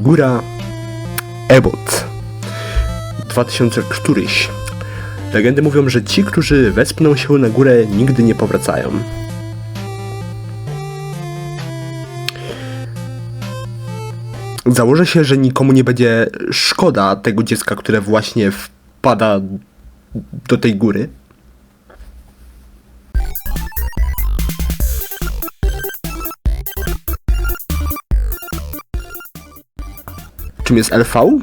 Góra Ebot 2000 któryś. Legendy mówią, że ci, którzy wespną się na górę, nigdy nie powracają. Założę się, że nikomu nie będzie szkoda tego dziecka, które właśnie wpada do tej góry. Czym jest LV?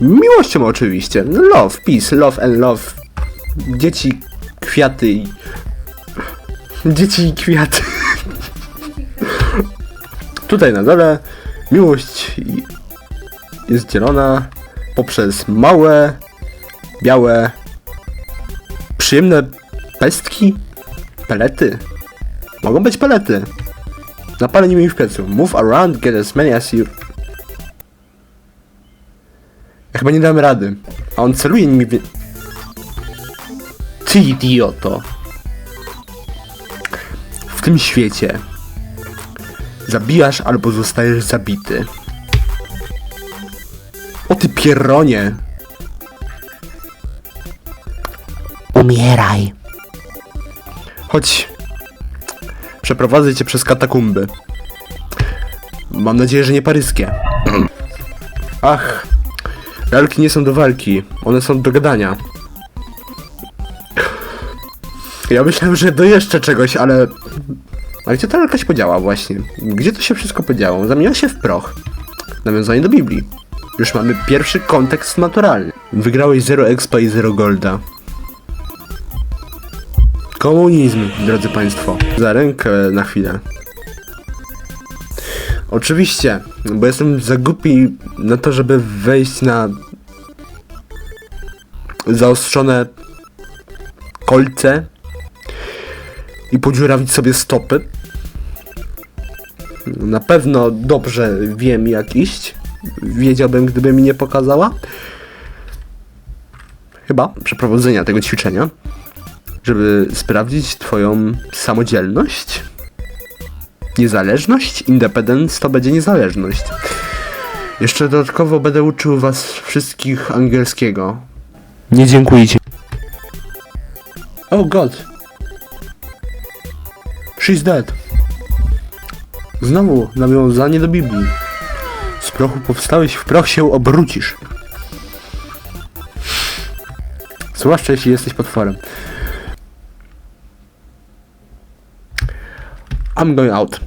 Miłością oczywiście. Love, peace, love and love. Dzieci, kwiaty i... Dzieci i kwiaty. Tutaj na dole miłość jest dzielona poprzez małe, białe, przyjemne pestki, pelety. Mogą być pelety. Napalę nimi w piecu. Move around, get as many as you... chyba nie dam rady. A on celuje nimi wie... Ty idioto. W tym świecie zabijasz albo zostajesz zabity. O ty pierronie. Umieraj. Chodź. Przeprowadzę cię przez katakumby. Mam nadzieję, że nie paryskie. Ach. Lalki nie są do walki. One są do gadania. Ja myślałem, że do jeszcze czegoś, ale... A gdzie ta lalka się podziała właśnie? Gdzie to się wszystko podziało? Zamieniła się w proch. Nawiązanie do Biblii. Już mamy pierwszy kontekst naturalny. Wygrałeś 0 expa i 0 golda. Komunizm, drodzy Państwo. Za rękę na chwilę. Oczywiście, bo jestem za głupi na to, żeby wejść na zaostrzone kolce i podziurawić sobie stopy. Na pewno dobrze wiem jak iść. Wiedziałbym, gdyby mi nie pokazała. Chyba przeprowadzenia tego ćwiczenia żeby sprawdzić twoją samodzielność, niezależność, independence to będzie niezależność. Jeszcze dodatkowo będę uczył was wszystkich angielskiego. Nie dziękujcie. Oh god. She's dead. Znowu nawiązanie do Biblii. Z prochu powstałeś, w proch się obrócisz. Zwłaszcza jeśli jesteś potworem. I'm going out.